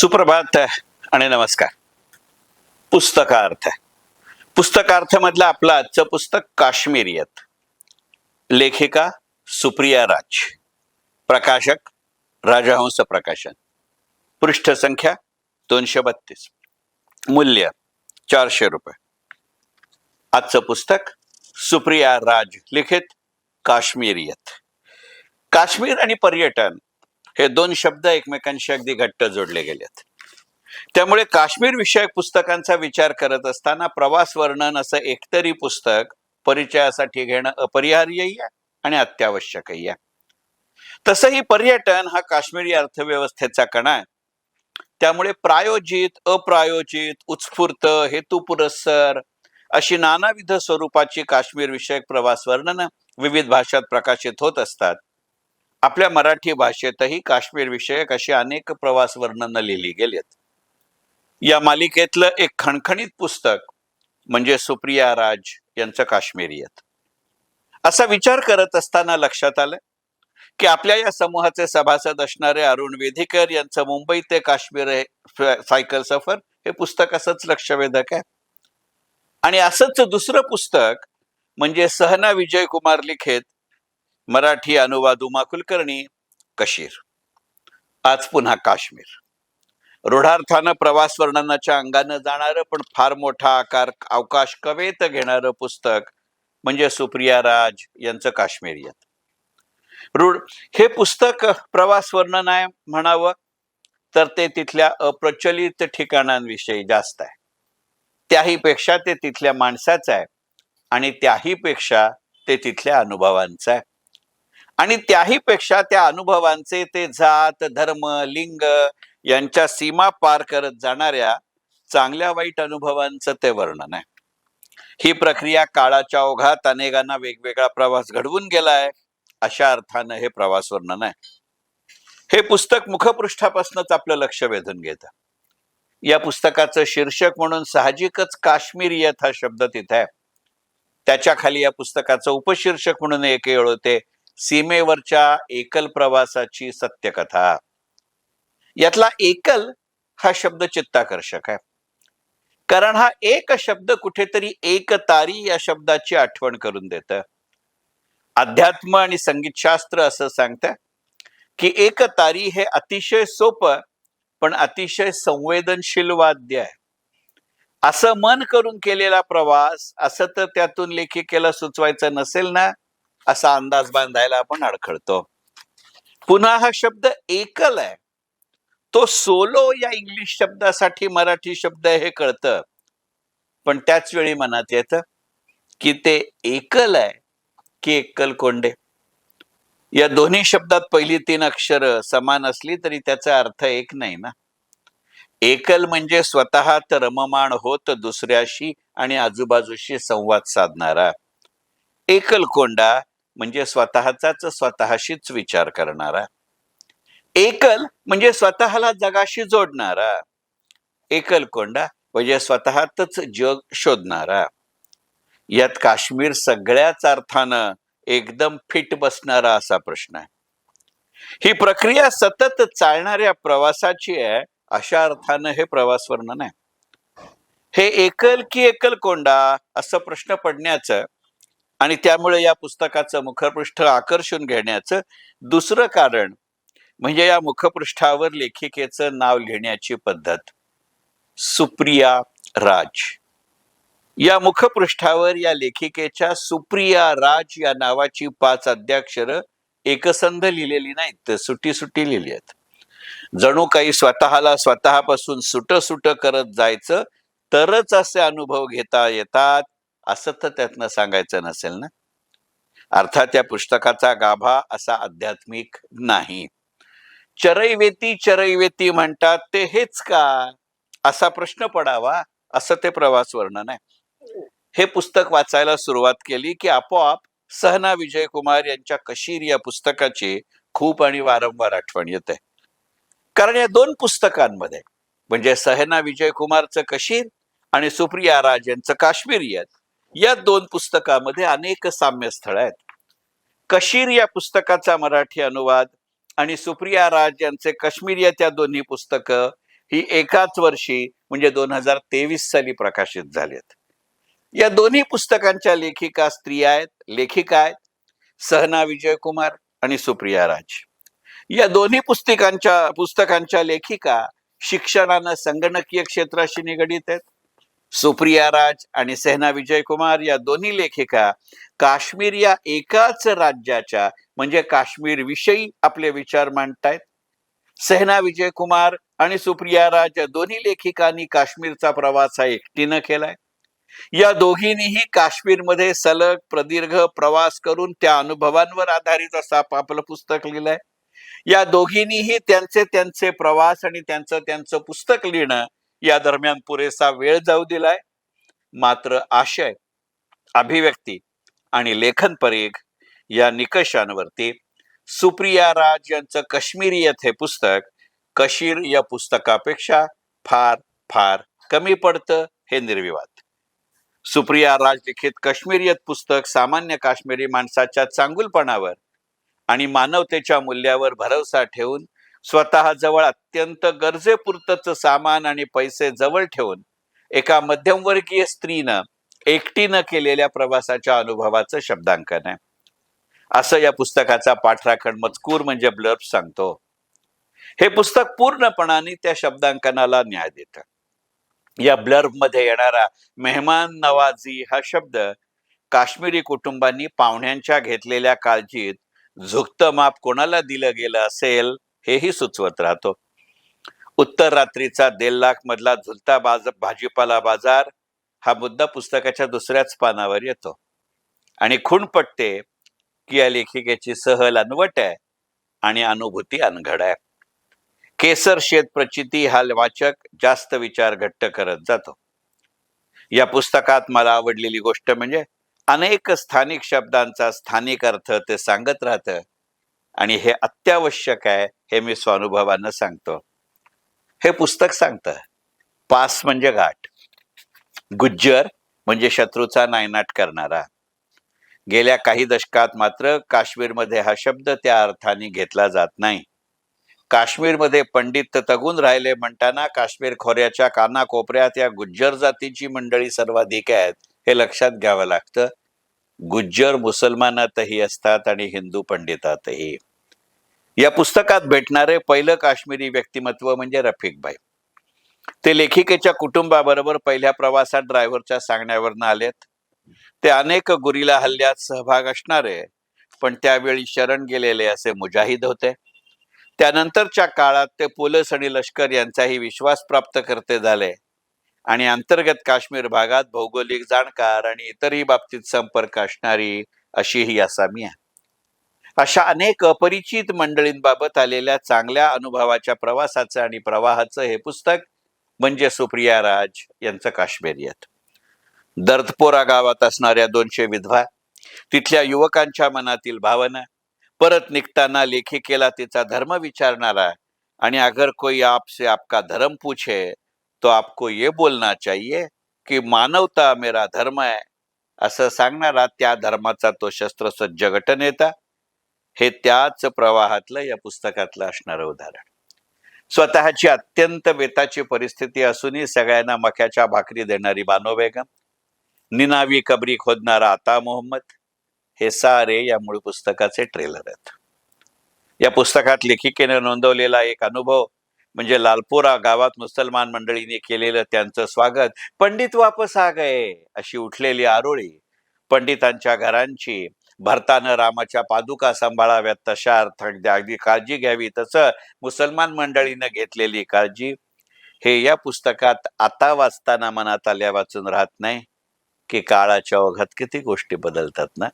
सुप्रभात आणि नमस्कार. पुस्तकार्थ. पुस्तकार्थ मधलं आपलं आजचं पुस्तक काश्मीरियत. लेखिका सुप्रिया राज. प्रकाशक राजहंस प्रकाशन. पृष्ठ संख्या दोनशे बत्तीस. मूल्य चारशे रुपये. आजचं पुस्तक सुप्रिया राज लिखित काश्मीरियत. काश्मीर आणि पर्यटन हे दोन शब्द एकमेकांशी अगदी घट्ट जोडले गेलेत. त्यामुळे काश्मीर विषयक पुस्तकांचा विचार करत असताना प्रवास वर्णन असं एकतरी पुस्तक परिचयासाठी घेणं अपरिहार्यही आहे आणि अत्यावश्यकही आहे. तसंही पर्यटन हा काश्मीरी अर्थव्यवस्थेचा कणा आहे. त्यामुळे प्रायोजित अप्रायोजित उत्स्फूर्त हेतुपुरस्सर अशी नानाविध स्वरूपाची काश्मीर विषयक प्रवास वर्णनं विविध भाषात प्रकाशित होत असतात. आपल्या मराठी भाषेतही काश्मीर विषयक अशी अनेक प्रवास वर्णनं लिहिली गेलीत. या मालिकेतलं एक खणखणीत पुस्तक म्हणजे सुप्रिया राज यांचं काश्मीरियत असा विचार करत असताना लक्षात आलं की आपल्या या समूहाचे सभासद असणारे अरुण वेधिकर यांचं मुंबई ते काश्मीर सायकल सफर हे पुस्तक असंच लक्षवेधक आहे. आणि असंच दुसरं पुस्तक म्हणजे सहना विजय कुमार लिखित मराठी अनुवाद उमा कुलकर्णी कशीर. आज पुन्हा काश्मीर. रूढार्थानं प्रवास वर्णनाच्या अंगानं जाणारं पण फार मोठा आकार अवकाश कवेत घेणारं पुस्तक म्हणजे सुप्रिया राज यांचं काश्मीरियत. रूढ हे पुस्तक प्रवास वर्णन आहे म्हणावं तर ते तिथल्या अप्रचलित ठिकाणांविषयी जास्त आहे. त्याही पेक्षा ते तिथल्या माणसाचं आहे आणि त्याही पेक्षा ते तिथल्या अनुभवांचं आहे. आणि त्याही पेक्षा त्या अनुभवांचे ते जात धर्म लिंग यांच्या सीमा पार करत जाणाऱ्या चांगल्या वाईट अनुभवांचं ते वर्णन आहे. ही प्रक्रिया काळाच्या ओघात अनेकांना वेगवेगळा प्रवास घडवून गेलाय अशा अर्थानं हे प्रवास वर्णन आहे. हे पुस्तक मुखपृष्ठापासूनच आपलं लक्ष वेधून घेतं. या पुस्तकाचं शीर्षक म्हणून साहजिकच काश्मीरियत हा शब्द तिथे आहे. त्याच्याखाली या पुस्तकाचं उपशीर्षक म्हणून एक वेळ होते सीमेवरच्या एकल प्रवासाची सत्यकथा. यातला एकल हा शब्द चित्ताकर्षक आहे. कारण हा एक शब्द कुठेतरी एक तारी या शब्दाची आठवण करून देत. अध्यात्म आणि संगीतशास्त्र असं सांगत की एक तारी हे अतिशय सोपं पण अतिशय संवेदनशील वाद्य आहे. असं मन करून केलेला प्रवास असं तर त्यातून लेखिकेला सुचवायचं नसेल ना असा अंदाज बांधायला आपण अडखळतो. पुन्हा हा शब्द एकल आहे. तो सोलो या इंग्लिश शब्दासाठी मराठी शब्द हे कळतं. पण त्याच वेळी मनात येतं की ते एकल आहे की एकल कोंडे. या दोन्ही शब्दात पहिली तीन अक्षर समान असली तरी त्याचा अर्थ एक नाही ना. एकल म्हणजे स्वतःत रममाण होत दुसऱ्याशी आणि आजूबाजूशी संवाद साधणारा. एकल कोंडा म्हणजे स्वतःचाच स्वतःशीच विचार करणारा. एकल म्हणजे स्वतःला जगाशी जोडणारा. एकल कोंडा म्हणजे स्वतःतच जग शोधणारा. यात काश्मीर सगळ्याच अर्थानं एकदम फिट बसणारा असा प्रश्न आहे. ही प्रक्रिया सतत चालणाऱ्या प्रवासाची आहे अशा अर्थानं हे प्रवास वर्णन आहे. हे एकल की एकल कोंडा असं प्रश्न पडण्याचं आणि त्यामुळे या पुस्तकाचं मुखपृष्ठ आकर्षून घेण्याचं दुसरं कारण म्हणजे या मुखपृष्ठावर लेखिकेचं नाव लिहिण्याची पद्धत. सुप्रिया राज. या मुखपृष्ठावर या लेखिकेच्या सुप्रिया राज या नावाची पाच अध्याक्षर एकसंध लिहिलेली नाहीत तर सुटी सुटी लिहिली आहेत. जणू काही स्वतःला स्वतःपासून सुट सुट करत जायचं तरच असे अनुभव घेता येतात. असं तर त्यातनं सांगायचं नसेल ना? अर्थात या पुस्तकाचा गाभा असा आध्यात्मिक नाही. चरैवेती चरैवेती म्हणतात ते हेच का? असा प्रश्न पडावा असं ते प्रवास वर्णन आहे. हे पुस्तक वाचायला सुरुवात केली की आपोआप सहना विजय कुमार यांच्या कशीर या पुस्तकाची खूप आणि वारंवार आठवण येते. कारण या दोन पुस्तकांमध्ये म्हणजे सहना विजय कुमारचं कशीर आणि सुप्रिया राज यांचं काश्मीरियत या दोन पुस्तकामध्ये अनेक साम्यस्थळ आहेत. कशीर या पुस्तकाचा मराठी अनुवाद आणि सुप्रिया राज यांचे कश्मीर या दोन्ही पुस्तकं ही एकाच वर्षी म्हणजे दोन हजार तेवीस साली प्रकाशित झालीत. या दोन्ही पुस्तकांच्या लेखिका स्त्रिया आहेत लेखिका आहेत सहना विजय कुमार आणि सुप्रिया राज. या दोन्ही पुस्तकांच्या पुस्तकांच्या लेखिका शिक्षणानं संगणकीय क्षेत्राशी निगडीत आहेत. सुप्रिया राज आणि सेहना विजय कुमार या दोन्ही लेखिका काश्मीर या एकाच राज्याच्या म्हणजे काश्मीर विषयी आपले विचार मांडतायत. सेहना विजय कुमार आणि सुप्रिया राज या दोन्ही लेखिकांनी काश्मीरचा प्रवास हा एकटीनं केलाय. या दोघींनीही काश्मीरमध्ये सलग प्रदीर्घ प्रवास करून त्या अनुभवांवर आधारित असं आप- आपलं पुस्तक लिहिलंय. या दोघींनीही त्यांचे त्यांचे प्रवास आणि त्यांचं त्यांचं पुस्तक लिहिणं या दरम्यान पुरेसा वेळ जाऊ दिलाय. मात्र आशय अभिव्यक्ती आणि लेखन परीघ या निकषांवरती सुप्रिया राज यांचं काश्मीरियत हे पुस्तक कशीर या पुस्तकापेक्षा फार फार कमी पडतं हे निर्विवाद. सुप्रिया राज लिखित काश्मीरियत पुस्तक सामान्य काश्मीरी माणसाच्या चांगुलपणावर आणि मानवतेच्या मूल्यावर भरवसा ठेवून स्वतःजवळ अत्यंत गरजेपुरतच सामान आणि पैसे जवळ ठेवून एका मध्यमवर्गीय स्त्रीनं एकटीनं केलेल्या प्रवासाच्या अनुभवाचं शब्दांकन आहे. असं या पुस्तकाचा पाठराखण मजकूर म्हणजे ब्लर्ब सांगतो. हे पुस्तक पूर्णपणाने त्या शब्दांकनाला न्याय देतं. या ब्लर्बमध्ये येणारा मेहमान नवाजी हा शब्द काश्मीरी कुटुंबांनी पाहुण्यांच्या घेतलेल्या काळजीत झुकतं माप कोणाला दिलं गेलं असेल? हेही सुचवत राहतो. उत्तर रात्रीचा देल लाख मधला झुलता बाज भाजीपाला बाजार हा मुद्दा पुस्तकाच्या दुसऱ्याच पानावर येतो. आणि खूण पटते की या लेखिकेची सहल अनवट आहे आणि अनुभूती अनघड आहे. केसर शेत प्रचिती हा वाचक जास्त विचार घट्ट करत जातो. या पुस्तकात मला आवडलेली गोष्ट म्हणजे अनेक स्थानिक शब्दांचा स्थानिक अर्थ ते सांगत राहतं. आणि हे अत्यावश्यक आहे हे मी स्वानुभवानं सांगतो. हे पुस्तक सांगतं पास म्हणजे घाट गुज्जर म्हणजे शत्रूचा नायनाट करणारा. गेल्या काही दशकात मात्र काश्मीरमध्ये हा शब्द त्या अर्थाने घेतला जात नाही. काश्मीरमध्ये पंडित तगून राहिले म्हणताना काश्मीर खोऱ्याच्या कानाकोपऱ्यात या गुज्जर जातीची मंडळी सर्वाधिक आहेत हे लक्षात घ्यावं लागतं. गुज्जर मुसलमानातही असतात आणि हिंदू पंडितातही. या पुस्तकात भेटणारे पहिलं काश्मीरी व्यक्तिमत्व म्हणजे रफिकबाई ते लेखिकेच्या कुटुंबाबरोबर पहिल्या प्रवासात ड्रायव्हरच्या सांगण्यावरनं आलेत. ते अनेक गुरिला हल्ल्यात सहभाग असणारे पण त्यावेळी शरण गेलेले असे मुजाहिद होते. त्यानंतरच्या काळात ते पोलीस आणि लष्कर यांचाही विश्वास प्राप्त करते झाले. आणि अंतर्गत काश्मीर भागात भौगोलिक जाणकार आणि इतरही बाबतीत संपर्क असणारी अशी ही आसामी आहे. अशा अनेक अपरिचित मंडळींबाबत आलेल्या चांगल्या अनुभवाच्या प्रवासाचं आणि प्रवाहाचं हे पुस्तक म्हणजे सुप्रिया राज यांचं काश्मीरियत दर्दपोरा गावात असणाऱ्या दोनशे विधवा तिथल्या युवकांच्या मनातील भावना परत निघताना लेखिकेला तिचा धर्म विचारणारा आणि अगर कोई आपसे आपका धर्म पूछे तो आपको ये बोलना चाहिए की मानवता मेरा धर्म आहे असं सांगणारा त्या धर्माचा तो शस्त्रसज्ज गटनेता हे त्याच प्रवाहातलं या पुस्तकातलं असणारं उदाहरण. स्वतःची अत्यंत बेताची परिस्थिती असूनही सगळ्यांना मक्याच्या भाकरी देणारी बानो बेगम निनावी कबरी खोदणारा आता मोहम्मद हे सारे या मूळ पुस्तकाचे ट्रेलर आहेत. या पुस्तकात लेखिकेने नोंदवलेला एक अनुभव म्हणजे लालपोरा गावात मुसलमान मंडळीने केलेलं त्यांचं स्वागत. पंडित वापस आ गए अशी उठलेली आरोळी. पंडितांच्या घरांची भरतानं रामाच्या पादुका सांभाळाव्यात तशा अर्थात अगदी काळजी घ्यावी तसं मुसलमान मंडळीनं घेतलेली काळजी. हे या पुस्तकात आता वाचताना मनात आल्या वाचून राहत नाही की काळाच्या ओघात किती गोष्टी बदलतात ना?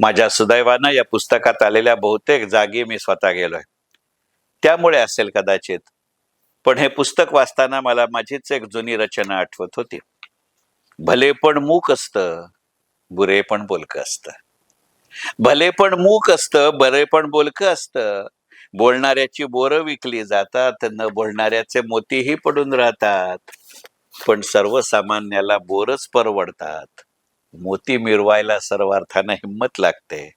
माझ्या सुदैवानं या पुस्तकात आलेल्या बहुतेक जागी मी स्वतः गेलोय. त्यामुळे असेल कदाचित. पण हे पुस्तक वाचताना मला माझीच एक जुनी रचना आठवत होती. भले पण मूक असतं बुरे पण बोलकं असतं. भले पण मूक असतं बरे पण बोलकं असतं. बोलणाऱ्याची बोरं विकली जातात न बोलणाऱ्याचे मोतीही पडून राहतात. पण सर्वसामान्याला बोरच परवडतात. मोती मिरवायला सर्वार्थानं हिंमत लागते.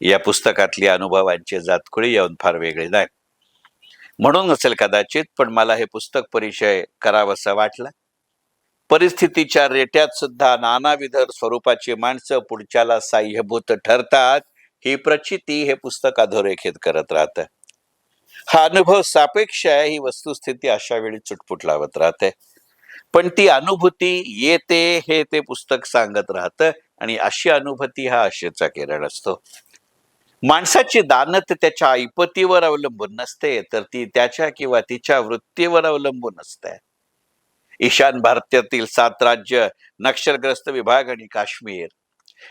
या पुस्तकातली अनुभवांची जातकुळी येऊन फार वेगळी नाही. म्हणून असेल कदाचित पण मला हे पुस्तक परिचय करावासा वाटलं. परिस्थितीच्या रेट्यात सुद्धा नानाविध स्वरूपाची माणसं पुढच्याला साह्यभूत ठरतात ही प्रचिती हे पुस्तक अधोरेखित करत राहतं. हा अनुभव सापेक्ष आहे ही वस्तुस्थिती अशा वेळी चुटपुट लावत राहते. पण ती अनुभूती येते हे ते पुस्तक सांगत राहतं आणि अशी अनुभूती हा आशेचा किरण असतो. माणसाची दानत त्याच्या ऐपतीवर अवलंबून नसते तर ती त्याच्या किंवा तिच्या वृत्तीवर अवलंबून असते. ईशान भारतातील सात राज्य नक्षलग्रस्त विभाग आणि काश्मीर.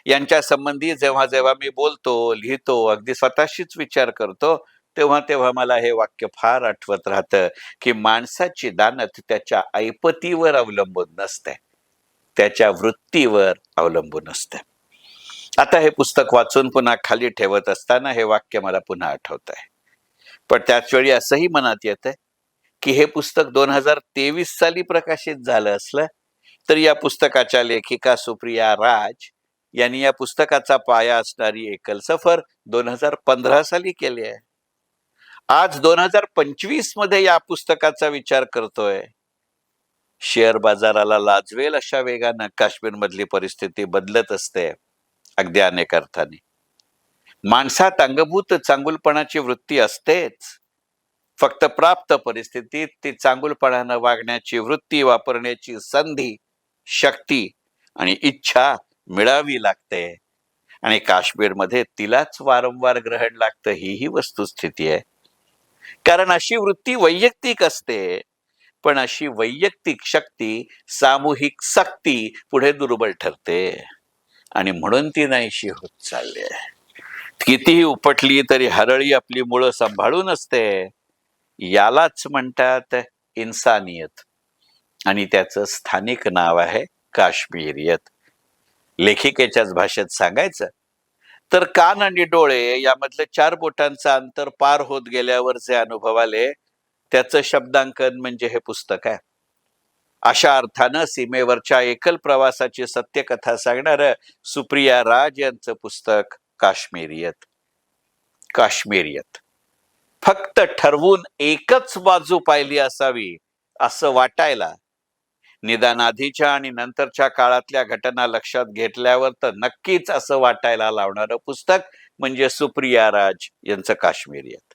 यांच्या संबंधी जेव्हा जेव्हा मी बोलतो लिहितो अगदी स्वतःशीच विचार करतो तेव्हा तेव्हा मला हे वाक्य फार आठवत राहतं की माणसाची दानत त्याच्या ऐपतीवर अवलंबून नसते. त्याच्या वृत्तीवर अवलंबून असते. आता हे पुस्तक वाचून पुन्हा खाली ठेवत असताना हे वाक्य मला पुन्हा आठवत आहे पण त्याच वेळी असंही मनात येत आहे की हे पुस्तक दोन हजार तेवीस साली प्रकाशित झालं असलं तर या पुस्तकाच्या लेखिका सुप्रिया राज यांनी या पुस्तकाचा पाया असणारी एकल सफर दोन हजार पंधरा साली केली आहे. आज दोन हजार पंचवीसमध्ये या पुस्तकाचा विचार करतोय. शेअर बाजाराला लाजवेल अशा वेगानं काश्मीर मधली परिस्थिती बदलत असते. अगदी अनेक अर्थाने. माणसात अंगभूत चांगुलपणाची वृत्ती असतेच. फक्त प्राप्त परिस्थितीत ती चांगुलपणानं वागण्याची वृत्ती वापरण्याची संधी शक्ती आणि इच्छा मिळावी लागते. आणि काश्मीरमध्ये तिलाच वारंवार ग्रहण लागतं ही ही वस्तुस्थिती आहे. कारण अशी वृत्ती वैयक्तिक असते पण अशी वैयक्तिक शक्ती सामूहिक सक्ती पुढे दुर्बल ठरते. आणि म्हणून ती नाहीशी होत चालली आहे. कितीही उपटली तरी हरळी आपली मुळं सांभाळून असते. यालाच म्हणतात इन्सानियत. आणि त्याचं स्थानिक नाव आहे काश्मीरियत. लेखिकेच्याच भाषेत सांगायचं तर कान आणि डोळे यामधलं चार बोटांचं अंतर पार होत गेल्यावर जे अनुभव आले त्याचं शब्दांकन म्हणजे हे पुस्तक आहे. अशा अर्थानं सीमेवरच्या एकल प्रवासाची सत्यकथा सांगणार सुप्रिया राज यांचं पुस्तक काश्मीरियत. काश्मीरियत. फक्त ठरवून एकच बाजू पाहिली असावी असं वाटायला. निदान आधीच्या आणि नंतरच्या काळातल्या घटना लक्षात घेतल्यावर तर नक्कीच असं वाटायला लावणारं पुस्तक म्हणजे सुप्रिया राज यांचं काश्मीरियत.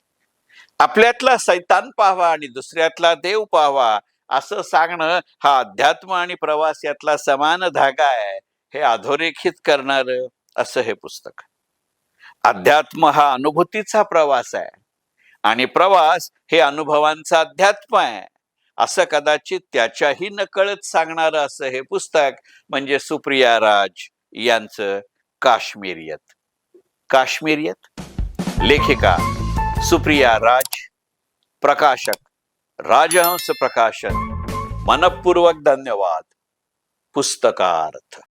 आपल्यातला सैतान पाहावा आणि दुसऱ्यातला देव पाहावा असं सांगणं हा अध्यात्म आणि प्रवास यातला समान धागा आहे हे अधोरेखित करणार असं हे पुस्तक. अध्यात्म हा अनुभूतीचा प्रवास आहे आणि प्रवास हे अनुभवांचा अध्यात्म आहे. असं कदाचित त्याच्याही नकळत सांगणार असं हे पुस्तक म्हणजे सुप्रिया राज यांचं काश्मीरियत. काश्मीरियत? लेखिका सुप्रिया राज प्रकाशक. राजहंस प्रकाशन मनपूर्वक धन्यवाद. पुस्तकार्थ.